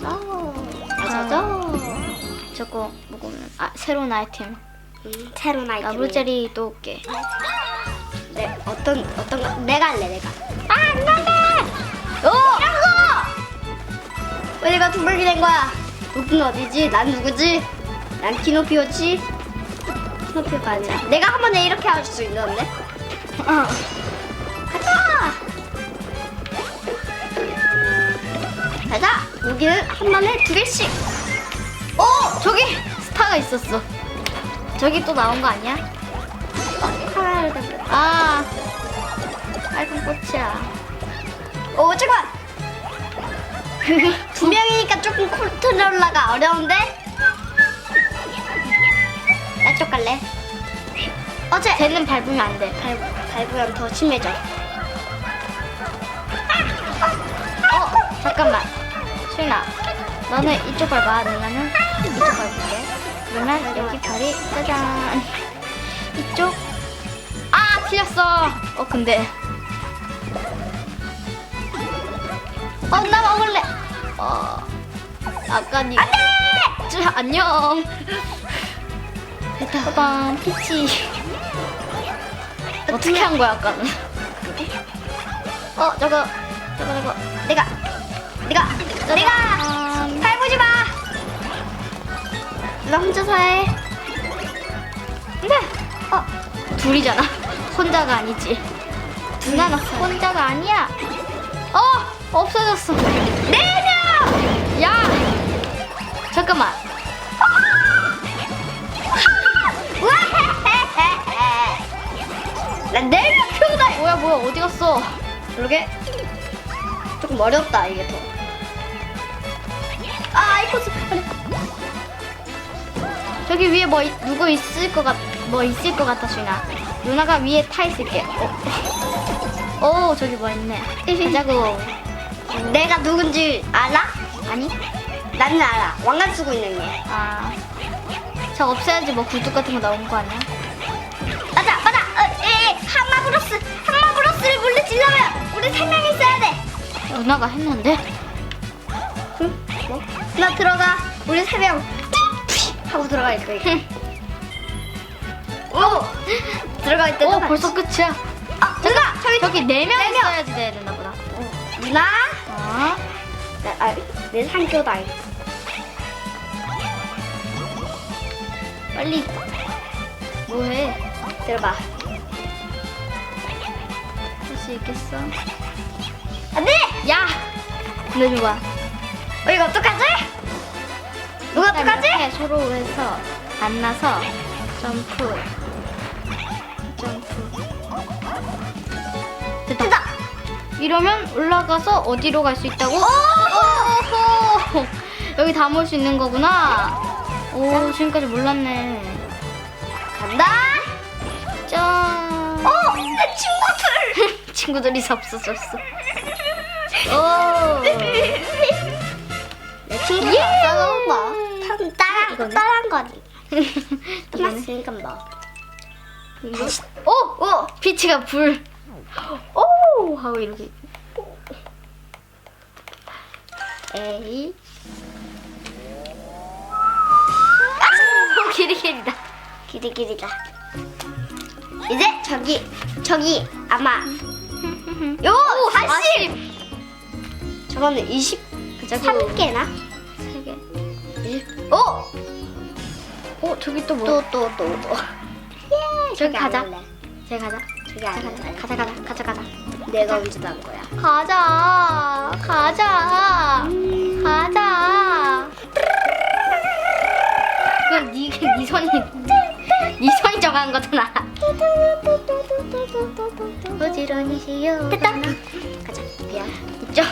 맞아. 저거 먹으면 아 새로운 아이템. 음, 새로운 아이템. 나블제리 또 올게. 네, 어떤 어떤 거? 내가 할래 내가. 아, 안 갈래! 오! 왜 내가 두벌기 된 거야? 누군 어디지? 난 누구지? 난 키노피오지? 키노피오가 아니야. 내가 한 번에 이렇게 할 수 있는데? 어. 가자! 가자! 여기는 한 번에 두 개씩! 오! 저기 스타가 있었어. 저기 또 나온 거 아니야? 아, 빨간 꽃이야. 오, 잠깐! 두 명이니까 조금 컨트롤러가 어려운데? 나 쪽 갈래? 어제! 쟤는 밟으면 안 돼. 밟, 밟으면 더 심해져. 어, 잠깐만. 수인아, 너는 이쪽 밟아. 누나는 이쪽 밟을게. 그러면 여기 별이 짜잔. 이쪽. 아, 틀렸어. 어, 근데. 어, 나 먹을래. 어, 아까 니. 안 돼! 안녕. 됐다. 빠밤, 피치. 어떻게 한 거야, 아까는? 어, 저거, 저거, 저거. 내가! 내가! 내가! 짠. 밟으지 마! 나 혼자서 해. 근데 어 둘이잖아. 혼자가 아니지. 누나는 혼자가 아니야. 어 없어졌어. 네 명. 야 잠깐만. 난내명 표다! 뭐야 뭐야 어디 갔어? 그러게. 조금 어렵다, 이게 더. 아, 이 코스. 빨리. 저기 위에 뭐 있- 누구 있을 것 같, 뭐 있을 것 같아 수인아. 누나가 위에 타 있을게. 어. 오 저기 뭐 있네. 가자고. 내가 누군지 알아? 아니? 나는 알아. 왕관 쓰고 있는 게. 아. 저 없애야지 뭐 굴뚝 같은 거 나온 거 아니야? 맞아, 맞아. 어, 에, 한마브로스. 한마브로스를 물리치려면 우리 세명 있어야 돼. 누나가 했는데? 응? 뭐? 나 들어가. 우리 세 명. 하고 들어갈 거야. 오! 들어가 있대. 오 벌써 끝이야. 아, 누나! 저기, 저기 네 명 네 명. 있어야지 돼야 되나 보다. 누나? 어? 나, 아, 내 상교다. 빨리. 뭐해? 들어봐. 할 수 있겠어? 안 돼! 야! 내줘봐. 어, 이거 어떡하지? 누가 어떡하지? 이렇게 서로 해서 만나서 점프. 점프. 됐다. 됐다! 이러면 올라가서 어디로 갈 수 있다고? 오! 오호! 여기 다 모을 수 있는 거구나. 오, 지금까지 몰랐네. 간다! 짠. 어! 내 친구들! 친구들이 없어졌어. 오. 예! 없어서 뭐. 참 따라, 이거는? 따라한 거지. 끝났으니까 뭐. 이거? 오! 오! 피치가 불. 오! 하고 이렇게. 에이. 아! 길이길이다. 기리기리다. 이제 저기, 저기, 아마. 요! 40! 저거는 23개나? 세 개. 오! 오, 저기 또 뭐? 또, 또, 또, 또. 예, 저기 안 가자. 할래. 저기 가자. 저기 가자, 안 가자. 가자, 가자. 가자, 가자. 내가 운전한 거야. 가자. 가자. 가자. 그건 니, 니 손이 니 손이 정한 거잖아. 부지런히시요. 됐다. 가자, 미안. 이쪽.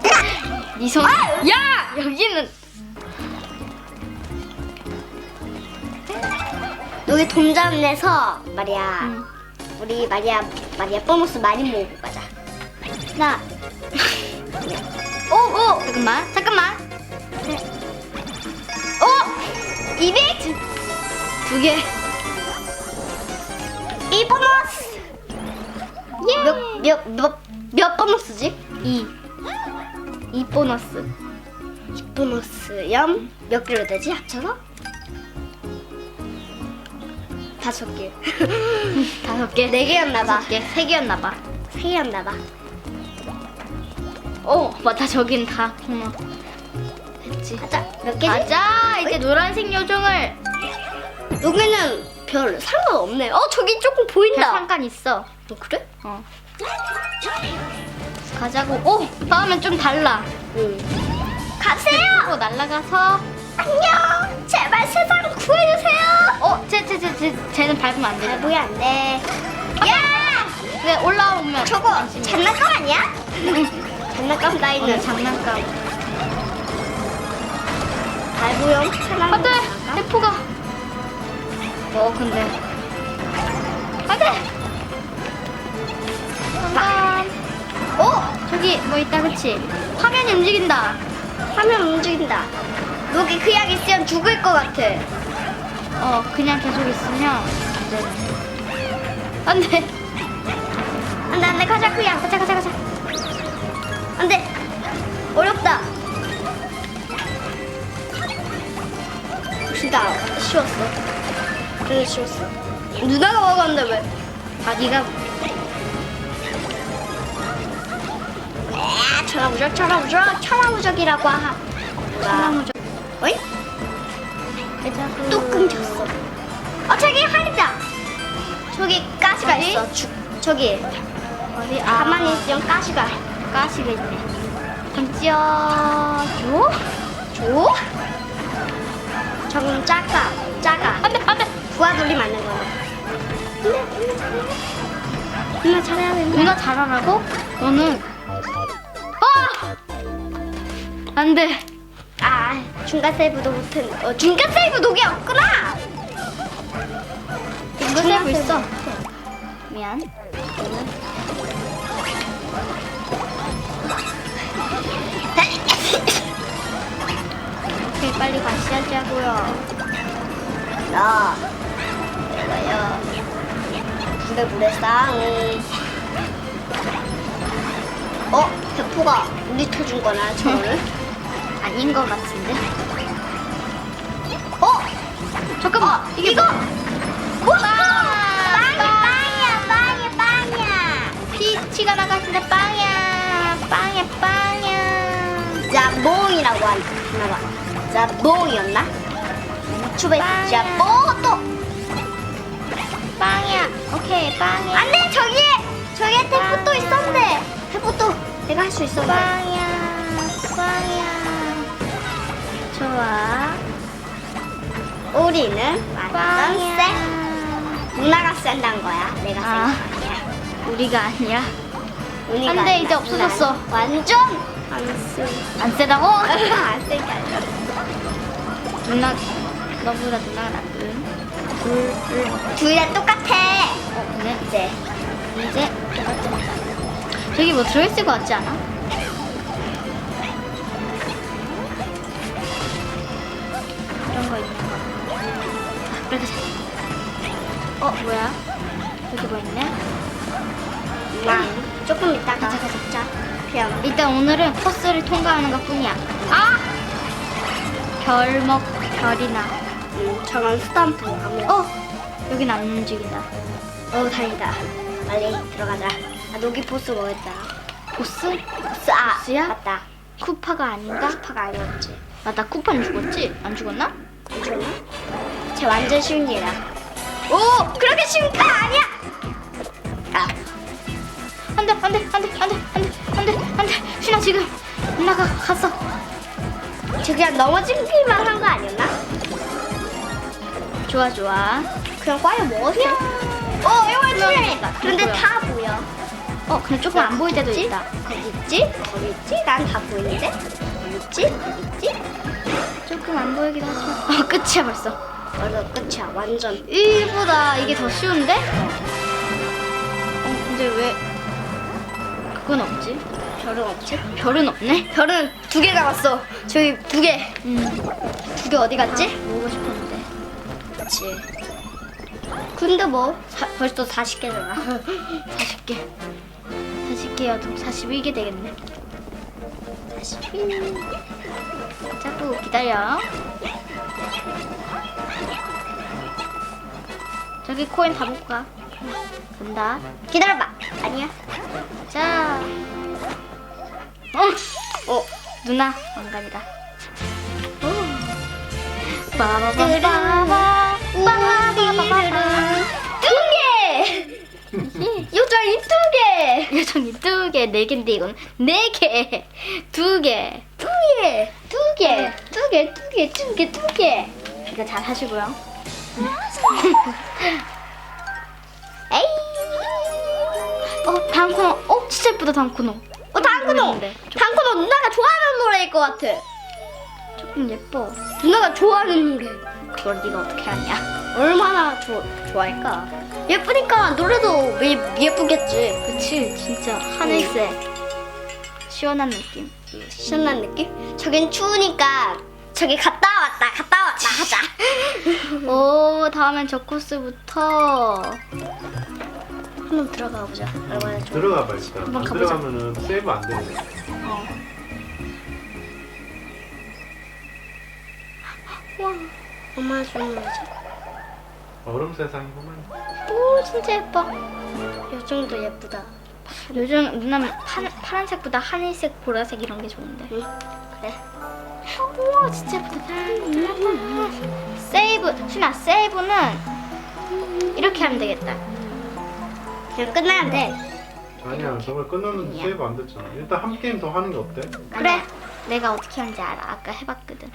니 손. 야 여기는 여기 동전 내서 말이야. 음. 우리 말이야, 말이야, 보너스 많이 모으고 가자. 나. 오, 오, 잠깐만, 잠깐만. 오, 200. 두 개. 이 보너스! 예. 몇, 몇, 몇, 몇 보너스지? 2. 2 보너스. 보너스 염몇 개로 되지 합쳐서? 다섯 개. 다섯 개. 네 개였나 봐. 다섯 개. 세 개였나 봐. 세 개였나 봐. 오 맞다 저긴 다 코너. 됐지. 가자. 몇 개지? 가자 이제 노란색 요정을. 여기는 별 상관없네. 어 저기 조금 별 보인다. 상관 있어. 어, 그래? 어. 가자고. 오 다음엔 좀 달라. 응. 가세요. 오 날라가서. 안녕. 제발 세상 구해주세요. 어, 쟤 쟤 쟤 쟤, 쟤는 밟으면 안 돼. 밟으면 안 돼. 야! 네 올라오면. 저거. 장난감 아니야? 장난감 어, 나이는 장난감. 발부용 사람. 안 돼 대포가. 어 근데. 안돼. 장난. 어? 저기 뭐 있다 그치? 화면이 움직인다. 화면 움직인다. 여기 그냥 있으면 죽을 것 같아. 어 그냥 계속 있으면 안 돼. 안 돼. 안 돼 안 돼 가자 그냥 가자 가자 가자. 안 돼. 어렵다. 진짜 쉬웠어. 그래 쉬웠어. 누나가 먹었는데 왜? 아 네가 에 천하무적 천하무적 천하무적이라고 하. 사람을 어이? 좀. 또 끊겼어. 어 저기 활이다. 저기 가시가 어디? 있어. 주, 저기 어디? 아 가만히 있으면 가시가. 가시가 있네. 그럼 찌어줘? 줘? 저건 작아. 작아. 안돼 안돼. 부하돌이 맞는 거야. 누나 잘해야 된다. 누나 잘하라고? 너는 아! 안돼. 아 중간 세이브도 못했. 어 중간 세이브 녹이 없구나. 이거 세고 있어. 미안. 오케이 빨리 같이 하자고요. 나 내가요. 물에 물에 쌍. 어 대포가 우리 터준 거나 저거는? 아닌 것 같은데. 어 잠깐만 이게 이거 뭐? 빵이야 빵이야 빵이야 빵이야. 피치가 나가신데 빵이야 빵이야 빵이야. 자몽이라고 하나 봐. 자몽이었나? 유튜브에 빵이야. 자몽 또 빵이야. 오케이 빵이야. 안돼 저기에 저기에 태포 또 있었는데 태포 또 내가 할 수 있어. 빵이야 빵이야. 좋아. 우리는 완전 쎄. 누나가 센다는 거야. 내가 아. 센거 아니야. 우리가 아니야. 우리가 안 돼, 아니라 이제 없어졌어. 누나는 완전 안 쎄. 안 세다고? 안 쎄게 아니라. 누나 너보다 누나가. 둘, 둘다 똑같아. 어, 그래? 이제 이제 똑같지. 저기 뭐 들어있을 것 같지 않아? 아, 가자. 어, 뭐야? 여기 뭐 있네? 나 조금 이따가 가자, 가자. 자 그냥 일단 오늘은 코스를 통과하는 것 뿐이야. 아! 별 먹, 별이나. 음, 저건 스탬프 아무. 어! 여긴 안 움직인다. 어 다행이다. 빨리 들어가자. 아 녹이 보스 뭐였다? 보스? 보스 아 보스야? 맞다. 쿠파가 아닌가? 스파가 아니었지. 맞다, 쿠파는 죽었지? 안 죽었나? 안 좋나? 쟤 완전 쉬운 일이야. 오 그렇게 쉬운 거 아니야. 아 안 돼, 안 돼, 안 돼, 안 돼, 안 돼, 안 돼, 안 돼. 신아 지금 나가 갔어. 쟤 그냥 넘어지기만 한 거 아니었나? 좋아, 좋아. 그냥 과연 먹었어. 어 이거. 그런데 뭐야? 다 보여. 어, 근데 조금 안 보일 때도? 있다. 거기 있지? 거기 있지? 난 다 보이는데? 여기 있지? 여기 있지? 조금 안 보이긴 하지만. 어, 끝이야 벌써. 맞아 끝이야 완전. 일보다 이게 더 쉬운데? 어, 근데 왜 그건 없지? 별은 없지? 별은 없네? 별은 두 개 남았어. 저기 두 개. 음, 두개 어디 갔지? 모으고 싶었는데. 그치. 근데 뭐 사- 벌써 40개잖아. 40개. 40개여도 41개 되겠네. 다시. 자꾸 기다려. 저기 코인 다 먹고 가. 간다. 기다려봐. 아니야. 자. 어, 어, 누나 왕관이다. 오. 빠바바바바. 빠바바바바. 두 개. 요정이 두 개. 요정이 두 개, 네 개인데 이건 네 개, 두 개, 두 개. 두 개. 두 개. 두 개. 두 개. 두 개. 이거 잘 하시고요. 에이. 어, 코너. 어, 진짜 예쁘다 코너. 어, 당근호. 모르겠는데. 당근호 누나가 좋아하는 노래일 것 같아. 조금 예뻐. 누나가 좋아하는 노래. 그걸 네가 어떻게 하냐? 얼마나 좋 좋아할까? 예쁘니까 노래도 예, 예쁘겠지. 그치, 진짜 하늘색. 시원한 느낌. 신난 느낌? 저긴 추우니까 저기 갔다 왔다 갔다 왔다 하자. 오, 다음엔 저 코스부터 한번 들어가 보자. 얼마나 좋아. 들어가 봐 일단. 한번 안 가보자. 들어가면은 세이브 안 되네. 어. 와, 얼마나 좋은 노래지? 얼음 세상이구만. 오, 진짜 예뻐. 요 정도 예쁘다. 요즘 누나는 파, 파란색보다 하늘색, 보라색 이런 게 좋은데. 응? 그래. 우와, 진짜 예쁘다. 세이브, 순아, 세이브는 이렇게 하면 되겠다. 그냥 끝나면 돼. 아니야 저걸 끝나면 세이브 안 됐잖아. 일단 한 게임 더 하는 게 어때? 그래, 내가 어떻게 하는지 알아. 아까 해봤거든.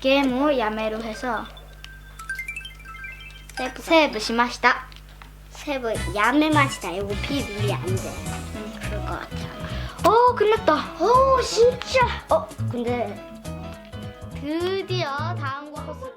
게임을 야매로 해서 세이브, 세이브 시마시다. 세부 야매 맛이다. 이거 비밀이 안 돼. 음, 그럴 것 같아. 오, 끝났다. 오 진짜. 어 근데 드디어 다음 거 코스